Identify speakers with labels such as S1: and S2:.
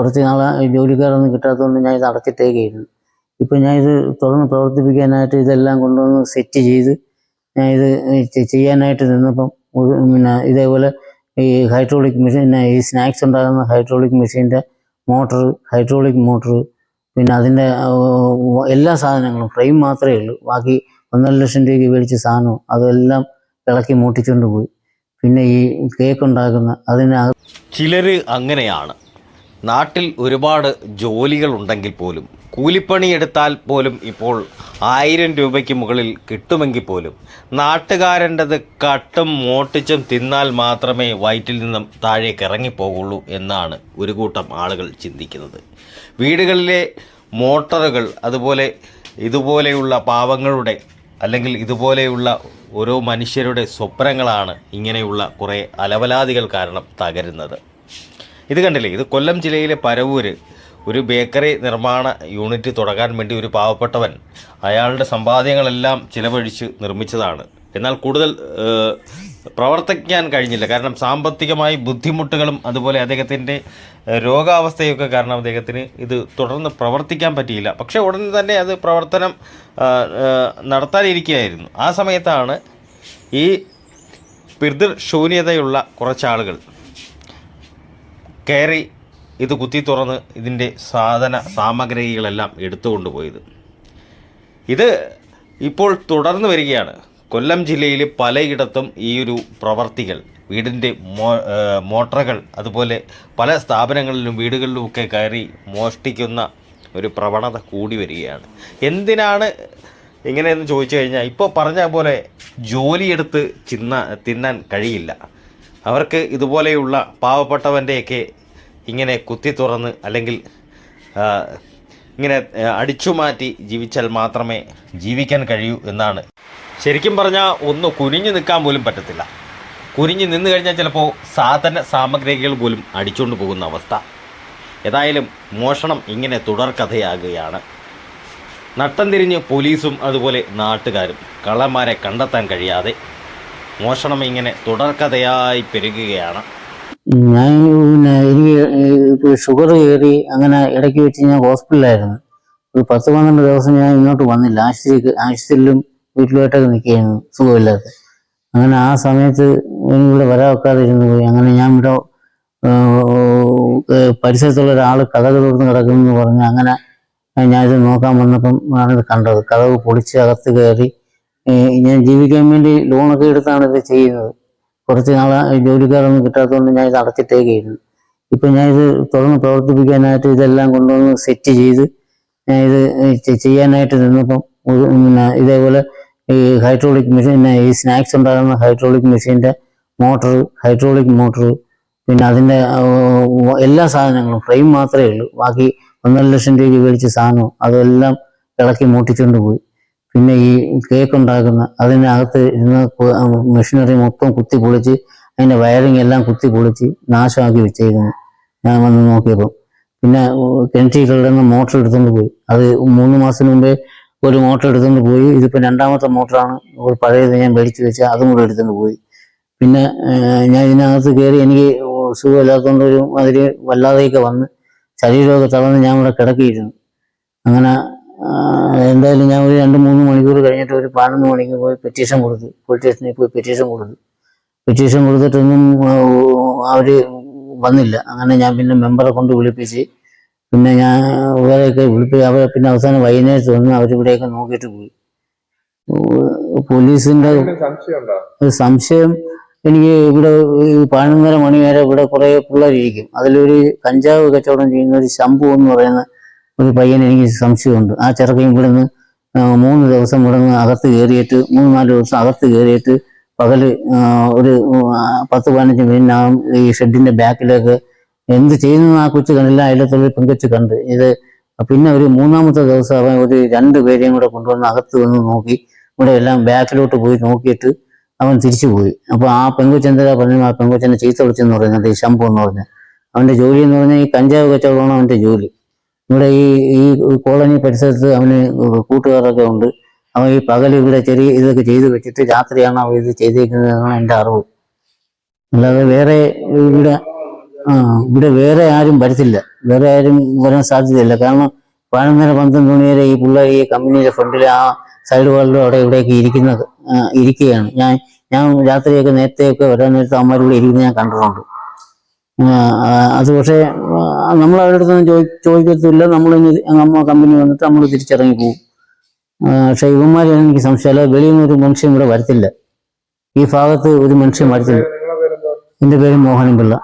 S1: കുറച്ച് നാളെ ജോലിക്കാരൊന്നും കിട്ടാത്തതുകൊണ്ട് ഞാൻ ഇത് അടച്ചിട്ടേക്കായിരുന്നു ഇപ്പം ഞാൻ ഇത് തുറന്ന് പ്രവർത്തിപ്പിക്കാനായിട്ട് ഇതെല്ലാം കൊണ്ടുവന്ന് സെറ്റ് ചെയ്ത് ഞാൻ ഇത് ചെയ്യാനായിട്ട് നിന്നപ്പം പിന്നെ ഇതേപോലെ ഈ ഹൈഡ്രോളിക് മെഷീൻ പിന്നെ ഈ സ്നാക്സ് ഉണ്ടാകുന്ന ഹൈഡ്രോളിക് മെഷീന്റെ മോട്ടർ ഹൈഡ്രോളിക് മോട്ടർ പിന്നെ അതിന്റെ എല്ലാ സാധനങ്ങളും ഫ്രെയിം മാത്രമേ ഉള്ളൂ. ബാക്കി ഒന്നര ലക്ഷം രൂപയ്ക്ക് മേടിച്ച സാധനവും അതെല്ലാം ഇളക്കി മൂട്ടിച്ചുകൊണ്ട് പോയി. പിന്നെ ഈ കേക്ക് ഉണ്ടാക്കുന്ന അതിനകത്ത്
S2: ചിലര് അങ്ങനെയാണ്. നാട്ടിൽ ഒരുപാട് ജോലികൾ ഉണ്ടെങ്കിൽ പോലും കൂലിപ്പണി എടുത്താൽ പോലും ഇപ്പോൾ ആയിരം രൂപയ്ക്ക് മുകളിൽ കിട്ടുമെങ്കിൽ പോലും നാട്ടുകാരന്റെത് കട്ടും മോട്ടിച്ചും തിന്നാൽ മാത്രമേ വയറ്റിൽ നിന്നും താഴേക്ക് ഇറങ്ങിപ്പോകുള്ളൂ എന്നാണ് ഒരു കൂട്ടം ആളുകൾ ചിന്തിക്കുന്നത്. വീടുകളിലെ മോട്ടറുകൾ അതുപോലെ ഇതുപോലെയുള്ള പാവങ്ങളുടെ അല്ലെങ്കിൽ ഇതുപോലെയുള്ള ഓരോ മനുഷ്യരുടെ സ്വപ്നങ്ങളാണ് ഇങ്ങനെയുള്ള കുറേ അലവലാദികൾ കാരണം തകരുന്നത്. ഇത് കണ്ടില്ലേ? ഇത് കൊല്ലം ജില്ലയിലെ പരവൂര്. ഒരു ബേക്കറി നിർമ്മാണ യൂണിറ്റ് തുടങ്ങാൻ വേണ്ടി ഒരു പാവപ്പെട്ടവൻ അയാളുടെ സമ്പാദ്യങ്ങളെല്ലാം ചിലവഴിച്ച് നിർമ്മിച്ചതാണ്. എന്നാൽ കൂടുതൽ പ്രവർത്തിക്കാൻ കഴിഞ്ഞില്ല. കാരണം സാമ്പത്തികമായി ബുദ്ധിമുട്ടുകളും അതുപോലെ അദ്ദേഹത്തിന്റെ രോഗാവസ്ഥയൊക്കെ കാരണം അദ്ദേഹത്തിന് ഇത് തുടർന്ന് പ്രവർത്തിക്കാൻ പറ്റിയില്ല. പക്ഷേ ഉടൻ തന്നെ അത് പ്രവർത്തനം നടത്താനിരിക്കുകയായിരുന്നു. ആ സമയത്താണ് ഈ പിതൃശൂന്യതയുള്ള കുറച്ചാളുകൾ കയറി ഇത് കുത്തി തുറന്ന് ഇതിന്റെ സാധന സാമഗ്രികളെല്ലാം എടുത്തുകൊണ്ട് പോയത് ഇത് ഇപ്പോൾ തുടർന്ന് വരികയാണ്. കൊല്ലം ജില്ലയിൽ പലയിടത്തും ഈ ഒരു പ്രവർത്തികൾ വീടിന്റെ മോ മോട്ടറുകൾ അതുപോലെ പല സ്ഥാപനങ്ങളിലും വീടുകളിലുമൊക്കെ കയറി മോഷ്ടിക്കുന്ന ഒരു പ്രവണത കൂടി വരികയാണ്. എന്തിനാണ് ഇങ്ങനെയെന്ന് ചോദിച്ചു കഴിഞ്ഞാൽ ഇപ്പോൾ പറഞ്ഞ പോലെ ജോലിയെടുത്ത് ചിന്ന തിന്നാൻ കഴിയില്ല. അവർക്ക് ഇതുപോലെയുള്ള പാവപ്പെട്ടവന്റെയൊക്കെ ഇങ്ങനെ കുത്തി തുറന്ന് അല്ലെങ്കിൽ ഇങ്ങനെ അടിച്ചു മാറ്റി ജീവിച്ചാൽ മാത്രമേ ജീവിക്കാൻ കഴിയൂ എന്നാണ്. ശരിക്കും പറഞ്ഞാൽ ഒന്ന് കുനിഞ്ഞു നിൽക്കാൻ പോലും പറ്റത്തില്ല. കുനിഞ്ഞു നിന്ന് കഴിഞ്ഞാൽ ചിലപ്പോൾ സാധന സാമഗ്രികൾ പോലും അടിച്ചുകൊണ്ട് പോകുന്ന അവസ്ഥ. ഏതായാലും മോഷണം ഇങ്ങനെ തുടർക്കഥയാകുകയാണ്. നട്ടം തിരിഞ്ഞ് പോലീസും അതുപോലെ നാട്ടുകാരും കള്ളന്മാരെ കണ്ടെത്താൻ കഴിയാതെ മോഷണം ഇങ്ങനെ തുടർക്കഥയായി പെരുകുകയാണ്.
S1: ഞാൻ പിന്നെ എനിക്ക് ഷുഗർ കയറി അങ്ങനെ ഇടയ്ക്ക് വെച്ച് ഞാൻ ഹോസ്പിറ്റലിലായിരുന്നു. ഒരു പത്ത് പന്ത്രണ്ട് ദിവസം ഞാൻ ഇങ്ങോട്ട് വന്നില്ല. ആശുപത്രിക്ക് ആശുപത്രിയിലും വീട്ടിലുമായിട്ടൊക്കെ നിൽക്കുകയായിരുന്നു. സുഖമില്ലാതെ. അങ്ങനെ ആ സമയത്ത് ഇവിടെ വരാൻ ഇരുന്ന് പോയി. അങ്ങനെ ഞാൻ ഇവിടെ പരിസരത്തുള്ള ഒരാൾ കഥക് തുറന്ന് കിടക്കുന്നു പറഞ്ഞ് അങ്ങനെ ഞാനിത് നോക്കാൻ വന്നപ്പം ആണിത് കണ്ടത്. കഥകൾ പൊളിച്ച് അകത്ത് കയറി ഞാൻ ജീവിക്കാൻ വേണ്ടി ലോണൊക്കെ എടുത്താണ് ഇത് ചെയ്യുന്നത്. കുറച്ച് നാളെ ജോലിക്കാരൊന്നും കിട്ടാത്തതുകൊണ്ട് ഞാൻ ഇത് അടച്ചിട്ടേക്കായിരുന്നു ഇപ്പൊ ഞാൻ ഇത് തുറന്ന് പ്രവർത്തിപ്പിക്കാനായിട്ട് ഇതെല്ലാം കൊണ്ടുവന്ന് സെറ്റ് ചെയ്ത് ഞാൻ ഇത് ചെയ്യാനായിട്ട് നിന്നപ്പം പിന്നെ ഇതേപോലെ ഈ ഹൈഡ്രോളിക് മെഷീൻ ഈ സ്നാക്സ് ഉണ്ടാകുന്ന ഹൈഡ്രോളിക് മെഷീന്റെ മോട്ടർ ഹൈഡ്രോളിക് മോട്ടർ പിന്നെ അതിന്റെ എല്ലാ സാധനങ്ങളും ഫ്രെയിം മാത്രമേ ഉള്ളൂ. ബാക്കി ഒന്നര ലക്ഷം രൂപയ്ക്ക് മേടിച്ച സാധനവും അതെല്ലാം ഇളക്കി മൂട്ടിച്ചുകൊണ്ട് പോയി. പിന്നെ ഈ കേക്ക് ഉണ്ടാക്കുന്ന അതിനകത്ത് ഇരുന്ന് മെഷീനറി മൊത്തം കുത്തി പൊളിച്ച് അതിന്റെ വയറിങ് എല്ലാം കുത്തി പൊളിച്ച് നാശമാക്കി വെച്ചേക്കുന്നു. ഞാൻ വന്ന് നോക്കിയപ്പോൾ പിന്നെ കിണറ്റിലുള്ള മോട്ടർ എടുത്തുകൊണ്ട് പോയി. അത് മൂന്ന് മാസത്തിന് മുമ്പേ ഒരു മോട്ടർ എടുത്തുകൊണ്ട് പോയി. ഇതിപ്പോൾ രണ്ടാമത്തെ മോട്ടറാണ്. ഒരു പഴയത് ഞാൻ വെടിച്ച് വെച്ചാൽ അതും കൂടെ എടുത്തുകൊണ്ട് പോയി. പിന്നെ ഞാൻ ഇതിനകത്ത് കയറി എനിക്ക് സുഖമില്ലാത്തതുകൊണ്ട് ഒരു അതിൽ വല്ലാതെയൊക്കെ വന്ന് ശരീരമൊക്കെ തളർന്ന് ഞാൻ ഇവിടെ കിടക്കിയിരുന്നു. അങ്ങനെ എന്തായാലും ഞാൻ ഒരു രണ്ട് മൂന്ന് മണിക്കൂർ കഴിഞ്ഞിട്ട് ഒരു പതിനൊന്ന് മണിക്ക് പോയി പെറ്റീഷൻ കൊടുത്തു പോലീസ് സ്റ്റേഷനിൽ പോയി പെറ്റീഷൻ കൊടുത്തു. പെറ്റീഷൻ കൊടുത്തിട്ടൊന്നും അവർ വന്നില്ല. അങ്ങനെ ഞാൻ പിന്നെ മെമ്പറെ കൊണ്ട് വിളിപ്പിച്ച് പിന്നെ ഞാൻ ഇവരെയൊക്കെ വിളിപ്പിച്ച് അവരെ പിന്നെ അവസാനം വൈകുന്നേരത്ത് വന്ന് അവരിവിടെയൊക്കെ നോക്കിയിട്ട് പോയി. പോലീസിന്റെ സംശയം എനിക്ക് ഇവിടെ ഈ പതിനൊന്നര മണി വരെ ഇവിടെ കുറെ പിള്ളേരിരിക്കും. അതിലൊരു കഞ്ചാവ് കച്ചവടം ചെയ്യുന്ന ഒരു ശംഭു എന്ന് പറയുന്ന ഒരു പയ്യൻ എനിക്ക് സംശയമുണ്ട്. ആ ചെറുക്കൻ ഇവിടുന്ന് നിന്ന് മൂന്ന് ദിവസം ഇവിടുന്ന് അകത്ത് കയറിയിട്ട് മൂന്ന് നാല് ദിവസം അകത്ത് കയറിയിട്ട് പകൽ ആ, ഒരു പത്ത് പതിനഞ്ച് മിനിറ്റിനകം ഈ ഷെഡിന്റെ ബാക്കിലേക്ക്. എന്ത് ചെയ്യുന്നു ആ കൊച്ചു കണ്ടില്ല അതിലത്തുള്ള പെങ്കൊച്ച് കണ്ട്. ഇത് പിന്നെ ഒരു മൂന്നാമത്തെ ദിവസം അവൻ ഒരു രണ്ട് പേരെയും കൂടെ കൊണ്ടുവന്ന് അകത്ത് വന്ന് നോക്കി. ഇവിടെ എല്ലാം ബാക്കിലോട്ട് പോയി നോക്കിയിട്ട് അവൻ തിരിച്ചു പോയി. അപ്പൊ ആ പെങ്കൊച്ചെന്താ പറഞ്ഞു? ആ പെങ്കൊച്ചനെ ചീത്ത വിളിച്ചെന്ന് പറയുന്നത് ഈ ശംഭു എന്ന് പറഞ്ഞ. അവന്റെ ജോലി എന്ന് പറഞ്ഞാൽ ഈ കഞ്ചാവ് കച്ചവടമാണ് അവന്റെ ജോലി. ഇവിടെ ഈ ഈ കോളനി പരിസരത്ത് അവന് കൂട്ടുകാരൊക്കെ ഉണ്ട്. അവൻ ഈ പകൽ ഇവിടെ ചെറിയ ഇതൊക്കെ ചെയ്തു വെച്ചിട്ട് രാത്രിയാണ് അവൻ ഇത് ചെയ്തേക്കുന്നതെന്നാണ് എന്റെ അറിവ്. അല്ലാതെ വേറെ ഇവിടെ ആ ഇവിടെ വേറെ ആരും വരത്തില്ല. വേറെ ആരും വരാൻ സാധ്യതയില്ല. കാരണം പതിനൊന്നര പന്ത്രണ്ട് മണി വരെ ഈ പിള്ളേർ ഈ കമ്പനിയുടെ ഫ്രണ്ടിൽ ആ സൈഡ് വാളിലും അവിടെ ഇവിടെയൊക്കെ ഇരിക്കുന്നത് ഇരിക്കുകയാണ്. ഞാൻ ഞാൻ രാത്രിയൊക്കെ നേരത്തെയൊക്കെ വരാൻ നേരത്തെ അമ്മമാർ ഇരിക്കുന്നത് ഞാൻ കണ്ടിട്ടുണ്ട്. അത് പക്ഷേ നമ്മൾ അവരുടെ അടുത്ത് ചോദി ചോദിക്കത്തില്ല. നമ്മൾ നമ്മ കമ്പനി വന്നിട്ട് നമ്മൾ തിരിച്ചിറങ്ങി പോകും പക്ഷെ ഇവന്മാരെ എനിക്ക് സംശയമല്ല വെളിയിൽ നിന്ന് ഒരു മനുഷ്യൻ ഇവിടെ വരത്തില്ല. ഈ ഭാഗത്ത് ഒരു മനുഷ്യൻ വരത്തില്ല. എന്റെ പേര് മോഹനൻ പിള്ള